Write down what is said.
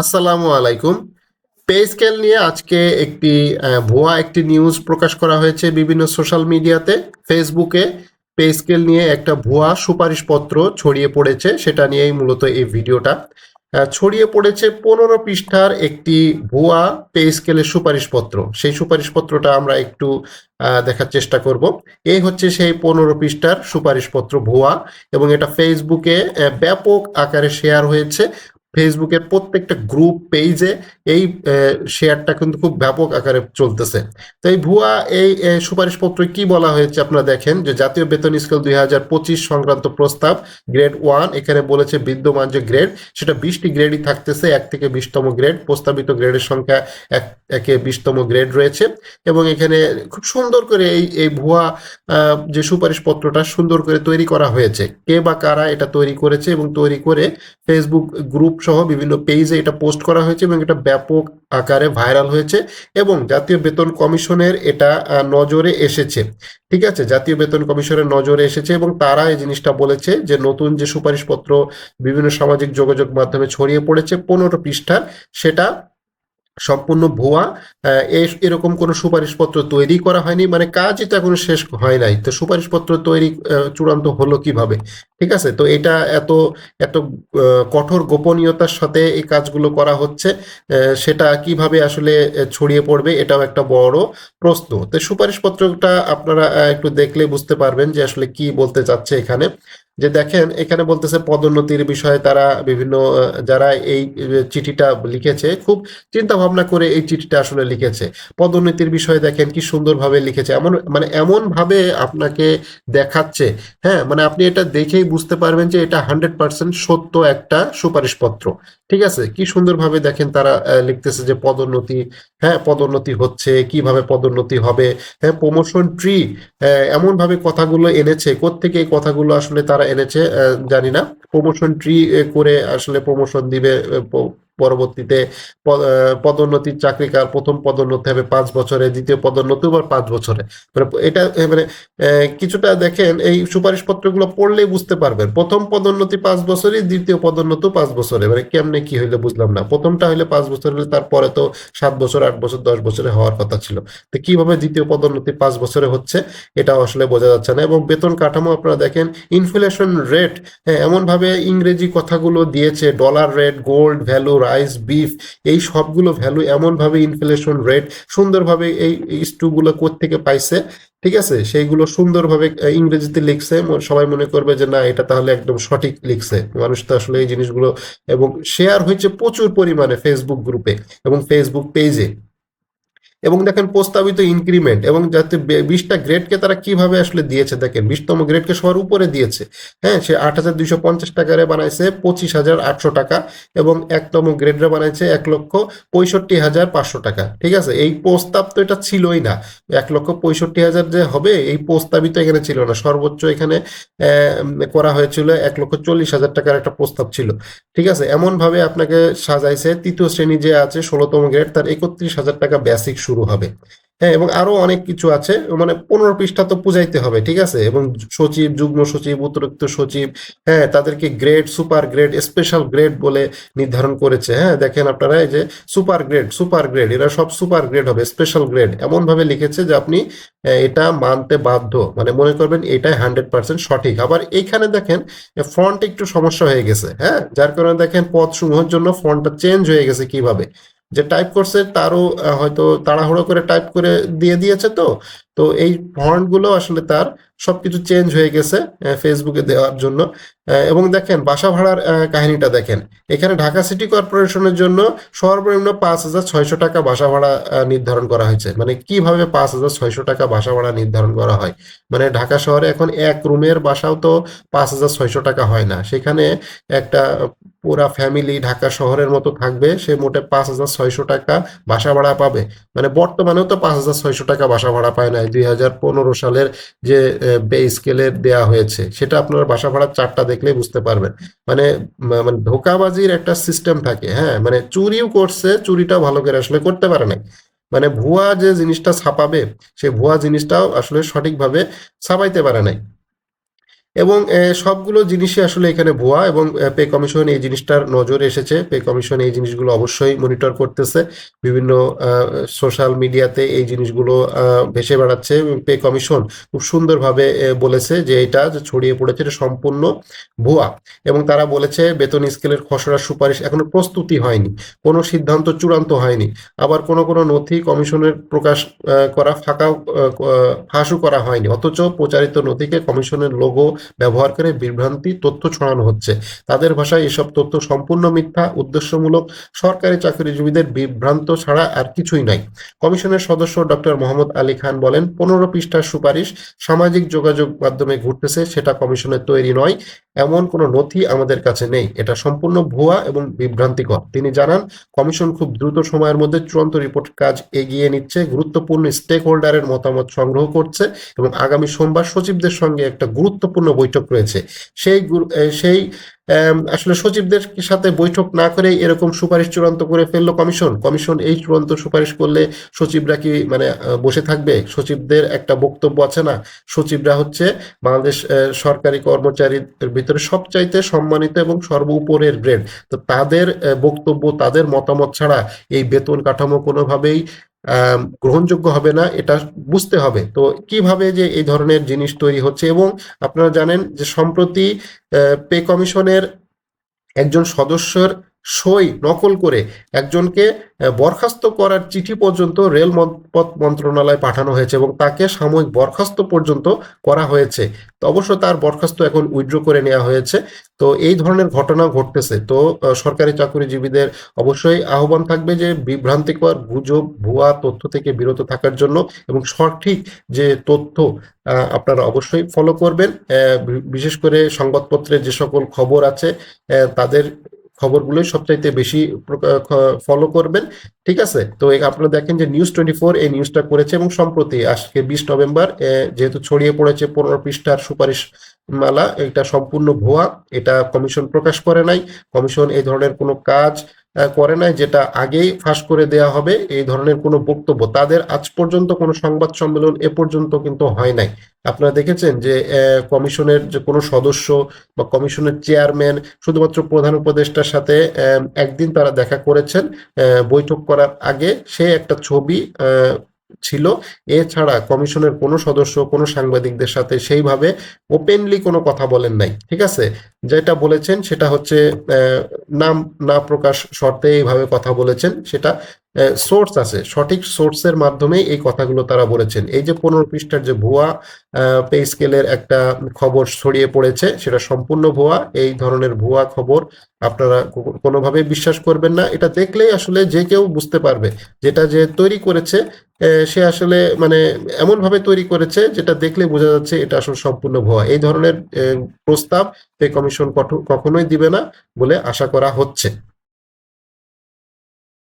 আসসালামু আলাইকুম। Pay scale নিয়ে আজকে একটি ভুয়া একটি নিউজ প্রকাশ করা হয়েছে বিভিন্ন সোশ্যাল মিডিয়াতে ফেসবুকে পে স্কেল নিয়ে একটা ভুয়া সুপারিশপত্র ছড়িয়ে পড়েছে, সেটা নিয়েই মূলত এই ভিডিওটা। ছড়িয়ে পড়েছে পনেরো পৃষ্ঠার একটি ভুয়া পে স্কেলের সুপারিশপত্র। সেই সুপারিশপত্রটা আমরা একটু দেখার চেষ্টা করব। এই হচ্ছে সেই পনেরো পৃষ্ঠার সুপারিশপত্র ভুয়া এবং এটা ফেসবুকে ব্যাপক আকারে শেয়ার হয়েছে। ফেসবুকের প্রত্যেকটা গ্রুপ পেজে এই শেয়ারটা কিন্তু খুব ব্যাপক আকারে চলতেছে। তো এই ভুয়া এই সুপারিশপত্রে কি বলা হয়েছে আপনারা দেখেন যে জাতীয় বেতন স্কেল দুই হাজার পঁচিশ সংক্রান্ত প্রস্তাব গ্রেড ওয়ান, এখানে বলেছে বিদ্যমান যে গ্রেড, সেটা বিশটি গ্রেডই থাকতেছে, এক থেকে বিশতম গ্রেড, প্রস্তাবিত গ্রেডের সংখ্যা এক, একে বিশতম গ্রেড রয়েছে। এবং এখানে খুব সুন্দর করে এই এই ভুয়া যে সুপারিশপত্রটা সুন্দর করে তৈরি করা হয়েছে। কে বা কারা এটা তৈরি করেছে এবং তৈরি করে ফেসবুক গ্রুপ সহ বিভিন্ন পেজে এটা পোস্ট করা হয়েছে এবং এটা ব্যাপক আকারে ভাইরাল হয়েছে এবং জাতীয় বেতন কমিশনের এটা নজরে এসেছে। ঠিক আছে? জাতীয় বেতন কমিশনের নজরে এসেছে এবং তারা এই জিনিসটা বলেছে যে নতুন যে সুপারিশপত্র বিভিন্ন সামাজিক যোগাযোগ মাধ্যমে ছড়িয়ে পড়েছে পনেরো পৃষ্ঠার, সেটা সম্পূর্ণ ভুয়া এরকম কোনো সুপারিশপত্র তৈরি করা হয়নি। মানে কাজই তো এখনও শেষ হয় নাই। তো সুপারিশপত্র তৈরি চূড়ান্ত হলো কীভাবে? ঠিক আছে? তো এটা এত এত কঠোর গোপনীয়তার সাথে এই কাজগুলো করা হচ্ছে সেটা কীভাবে আসলে ছড়িয়ে পড়বে এটাও একটা বড় প্রশ্ন। তো সুপারিশপত্রটা আপনারা একটু দেখলে বুঝতে পারবেন যে আসলে কি বলতে চাচ্ছে এখানে। যে দেখেন, এখানে বলতেছে পদোন্নতির বিষয়ে তারা বিভিন্ন যারা এই চিঠিটা লিখেছে, খুব চিন্তা ভাবনা করে এই চিঠিটা আসলে লিখেছে। পদোন্নতির বিষয়ে দেখেন কি সুন্দরভাবে লিখেছে। এমন মানে এমন ভাবে আপনাকে দেখাচ্ছে হ্যাঁ? মানে আপনি এটা দেখেই বুঝতে পারবেন যে এটা হান্ড্রেড পার্সেন্ট সত্য একটা সুপারিশ পত্র। ঠিক আছে? কি সুন্দরভাবে দেখেন তারা লিখতেছে যে পদোন্নতি হ্যাঁ পদোন্নতি হচ্ছে, কীভাবে পদোন্নতি হবে হ্যাঁ প্রমোশন ট্রি এমন ভাবে কথাগুলো এনেছে। কোত্থেকে এই কথাগুলো আসলে তারা এনেছে জানি না। প্রমোশন ট্রি করে আসলে প্রমোশন দিবে পরবর্তীতে পদোন্নতির চাকরিকার প্রথম পদোন্নতি হবে পাঁচ বছরে, দ্বিতীয় পদোন্নতি আবার পাঁচ বছরে। মানে এটা মানে কিছুটা দেখেন, এই সুপারিশপত্রগুলো পড়লেই বুঝতে পারবেন। প্রথম পদোন্নতি পাঁচ বছরে দ্বিতীয় পদোন্নতি পাঁচ বছরে। মানে কেমনে কি হইলে বুঝলাম না। প্রথমটা হইলে পাঁচ বছর হলে তারপরে তো সাত বছর, আট বছর, দশ বছরে হওয়ার কথা ছিল। তো কীভাবে দ্বিতীয় পদোন্নতি পাঁচ বছরে হচ্ছে এটা আসলে বোঝা যাচ্ছে না। এবং বেতন কাঠামো আপনারা দেখেন ইনফ্লেশন রেট হ্যাঁ এমনভাবে ইংরেজি কথাগুলো দিয়েছে dollar rate gold value rice beef এই সবগুলো ভ্যালু এমনভাবে ইনফ্লেশন রেট সুন্দরভাবে এই স্টুগুলো থেকে পাইছে, ঠিক আছে? সেইগুলো সুন্দরভাবে ইংরেজিতে লিখছে সবাই মনে করবে যে না, এটা তাহলে একদম সঠিক লিখছে। মানুষ তো আসলে এই জিনিসগুলো, এবং শেয়ার হয়েছে প্রচুর পরিমাণে ফেসবুক গ্রুপে এবং ফেসবুক পেজে এবং দেখেন প্রস্তাবিত ইনক্রিমেন্ট এবং যাতে বিশটা গ্রেডকে তারা কীভাবে আসলে দিয়েছে, দেখেন বিশতম গ্রেডকে সবার উপরে দিয়েছে। হ্যাঁ সে আট হাজার দুইশো পঞ্চাশ টাকারে বানাইছে পঁচিশ হাজার আটশো টাকা এবং একতম গ্রেডরে বানাইছে এক লক্ষ পঁয়ষট্টি হাজার পাঁচশো টাকা। ঠিক আছে? এই প্রস্তাব তো এটা ছিলই না। এক লক্ষ পঁয়ষট্টি হাজার যে হবে, এই প্রস্তাবিত এখানে ছিল না। সর্বোচ্চ এখানে করা হয়েছিল এক লক্ষ চল্লিশ হাজার টাকার একটা প্রস্তাব ছিল। ঠিক আছে? এমনভাবে আপনাকে সাজাইছে, তৃতীয় শ্রেণি যে আছে, ষোলোতম গ্রেড তার একত্রিশ হাজার টাকা বেসিক শুরু হবে। হ্যাঁ এবং আরও অনেক কিছু আছে। মানে পনেরো পৃষ্ঠা তো বুঝাইতে হবে, ঠিক আছে? এবং সচিব, যুগ্ম সচিব, অতিরিক্ত সচিব হ্যাঁ তাদেরকে grade super grade special grade বলে নির্ধারণ করেছে। হ্যাঁ দেখেন আপনারা এই যে সুপার গ্রেড সুপার গ্রেড এরা সব সুপার গ্রেড হবে স্পেশাল গ্রেড এমন ভাবে লিখেছে যে আপনি এটা মানতে বাধ্য। মানে মনে করবেন এটাই হান্ড্রেড পার্সেন্ট সঠিক। আবার এইখানে দেখেন ফন্ট একটু সমস্যা হয়ে গেছে। হ্যাঁ যার কারণে দেখেন পদ সমূহের জন্য ফন্টটা চেঞ্জ হয়ে গেছে কীভাবে? যে টাইপ করছে তারও হয়তো তাড়াহুড়ো করে টাইপ করে দিয়ে দিয়েছে তো। তো এই ফন্টগুলো আসলে তার সবকিছু চেঞ্জ হয়ে গেছে ফেসবুকে দেওয়ার জন্য। এবং দেখেন বাসা ভাড়ার কাহিনীটা দেখেন। এখানে ঢাকা সিটি কর্পোরেশনের জন্য সর্বনিম্ন পাঁচ হাজার ছয়শো টাকা বাসা ভাড়া নির্ধারণ করা হয়েছে। মানে কীভাবে পাঁচ হাজার ছয়শো টাকা বাসা ভাড়া নির্ধারণ করা হয়? মানে ঢাকা শহরে এখন এক রুমের বাসাও তো পাঁচ হাজার ছয়শো টাকা হয় না। সেখানে একটা পুরা ফ্যামিলি ঢাকা শহরের মতো থাকবে, সে মোটে পাঁচ হাজার ছয়শো টাকা বাসা ভাড়া পাবে। মানে বর্তমানেও তো পাঁচ হাজার ছয়শো টাকা বাসা ভাড়া পায় না। দুই হাজার পনেরো সালের যে বে স্কেলের দেয়া হয়েছে, সেটা আপনারা বাসা ভাড়ার চারটা দেখলেই বুঝতে পারবেন। মানে মানে ধোকাবাজির একটা সিস্টেম থাকে হ্যাঁ? মানে চুরিও করছে, চুরিটাও ভালো করে আসলে করতে পারে নাই। মানে ভুয়া যে জিনিসটা ছাপাবে, সে ভুয়া জিনিসটাও আসলে সঠিকভাবে ছাপাইতে পারে নাই। এবং সবগুলো জিনিসই আসলে এখানে ভুয়া এবং পে কমিশন এই জিনিসটার নজরে এসেছে। পে কমিশন এই জিনিসগুলো অবশ্যই মনিটর করতেছে। বিভিন্ন সোশ্যাল মিডিয়াতে এই জিনিসগুলো ভেসে বেড়াচ্ছে। পে কমিশন খুব সুন্দরভাবে বলেছে যে এটা ছড়িয়ে পড়েছে এটা সম্পূর্ণ ভুয়া। এবং তারা বলেছে বেতন স্কেলের খসড়া সুপারিশ এখনও প্রস্তুতি হয়নি। কোনো সিদ্ধান্ত চূড়ান্ত হয়নি। আবার কোনো কোনো নথি কমিশনের প্রকাশ করা ফাঁকা ফাঁসও করা হয়নি। অথচ প্রচারিত নথিকে কমিশনের লোগো ব্যবহার করে বিভ্রান্তি, তথ্য ছড়ানো হচ্ছে। তাদের ভাষায় এসব তথ্য সম্পূর্ণ মিথ্যা, উদ্দেশ্যমূলক, সরকারি চাকরিজীবীদের বিভ্রান্ত ছাড়া আর কিছুই নাই। কমিশনের সদস্য ডক্টর মোহাম্মদ আলী খান বলেন, পনেরো পৃষ্ঠার সুপারিশ সামাজিক যোগাযোগ মাধ্যমে ঘুরতেছে, সেটা কমিশনের তৈরি নয়। এমন কোনো নথি আমাদের কাছে নেই। এটা সম্পূর্ণ ভুয়া এবং বিভ্রান্তিকর। তিনি জানান, কমিশন খুব দ্রুত সময়ের মধ্যে চূড়ান্ত রিপোর্ট কাজ এগিয়ে নিচ্ছে, গুরুত্বপূর্ণ স্টেক হোল্ডারের মতামত সংগ্রহ করছে এবং আগামী সোমবার সচিবদের সঙ্গে একটা গুরুত্বপূর্ণ বৈঠক রয়েছে। সেই সেই আসলে সচিবদের সাথে বৈঠক না করে এরকম সুপারিশ চূড়ান্ত করে ফেলল কমিশন। কমিশন এই চূড়ান্ত সুপারিশ করলে সচিবরা কি মানে বসে থাকবে? সচিবদের একটা বক্তব্য আছে না? সচিবরা হচ্ছে বাংলাদেশ সরকারি কর্মচারীর ভিতরে সবচাইতে সম্মানিত এবং সর্বোপরের গ্রেড। তো তাদের বক্তব্য, তাদের মতামত ছাড়া এই বেতন কাঠামো কোনোভাবেই গ্রহণযোগ্য হবে না, এটা বুঝতে হবে। তো কীভাবে যে এই ধরনের জিনিস তৈরি হচ্ছে এবং আপনারা জানেন যে সম্প্রতি পে কমিশনের একজন সদস্যের সই নকল করে একজনকে বরখাস্ত করার চিঠি পর্যন্ত রেল মন- মন্ত্রণালয়ে পাঠানো হয়েছে এবং তাকে সাময়িক বরখাস্ত পর্যন্ত করা হয়েছে। তো অবশ্য তার বরখাস্ত এখন উইথড্র করে নেওয়া হয়েছে। তো এই ধরনের ঘটনা ঘটতেছে। তো সরকারি চাকরিজীবীদের অবশ্যই আহ্বান থাকবে যে বিভ্রান্তিকর গুজব, ভুয়া তথ্য থেকে বিরত থাকার জন্য এবং সঠিক যে তথ্য আপনারা অবশ্যই ফলো করবেন। বিশেষ করে সংবাদপত্রে যে সকল খবর আছে তাদের খবরগুলোই সবচাইতে বেশি ফলো করবেন, ঠিক আছে? তো আপনারা দেখেন যে নিউজ টোয়েন্টি ফোর এই নিউজটা করেছে এবং সম্প্রতি আজকে বিশ নভেম্বর যেহেতু ছড়িয়ে পড়েছে পনেরো পৃষ্ঠার সুপারিশ মালা, এটা সম্পূর্ণ ভুয়া, এটা কমিশন প্রকাশ করে নাই। কমিশন এই ধরনের কোনো কাজ করে নাই, যেটা আগেই ফাঁস করে দেয়া হবে। এই ধরনের কোনো বক্তব্য তাদের আজ পর্যন্ত কোনো সংবাদ সম্মেলন এ পর্যন্ত কিন্তু হয় নাই। আপনারা দেখেছেন যে কমিশনের যে কোনো সদস্য বা কমিশনের চেয়ারম্যান, শুধুমাত্র প্রধান উপদেষ্টার সাথে একদিন তারা দেখা করেছেন। বৈঠক করার আগে সে একটা ছবি ছিল। এছাড়া কমিশনের কোনো সদস্য, কোনো সাংবাদিকদের সাথে সেইভাবে ওপেনলি কোনো কথা বলেন নাই, ঠিক আছে? যেটা বলেছেন সেটা হচ্ছে নাম না প্রকাশ শর্তে এইভাবে কথা বলেছেন, সেটা সোর্স আছে। সঠিক সোর্সের মাধ্যমে এই কথাগুলো তারা বলেছেন। এই যে পনেরো পৃষ্ঠার যে ভুয়া পে স্কেলের একটা খবর ছড়িয়ে পড়েছে, সেটা সম্পূর্ণ ভুয়া। এই ধরনের ভুয়া খবর আপনারা কোনোভাবে বিশ্বাস করবেন না। এটা দেখলেই আসলে যে কেউ বুঝতে পারবে। যেটা যে তৈরি করেছে সে আসলে মানে এমন ভাবে তৈরি করেছে, যেটা দেখলে বোঝা যাচ্ছে এটা আসলে সম্পূর্ণ ভুয়া। এই ধরনের প্রস্তাব পে কমিশন কখনোই দিবে না বলে আশা করা হচ্ছে।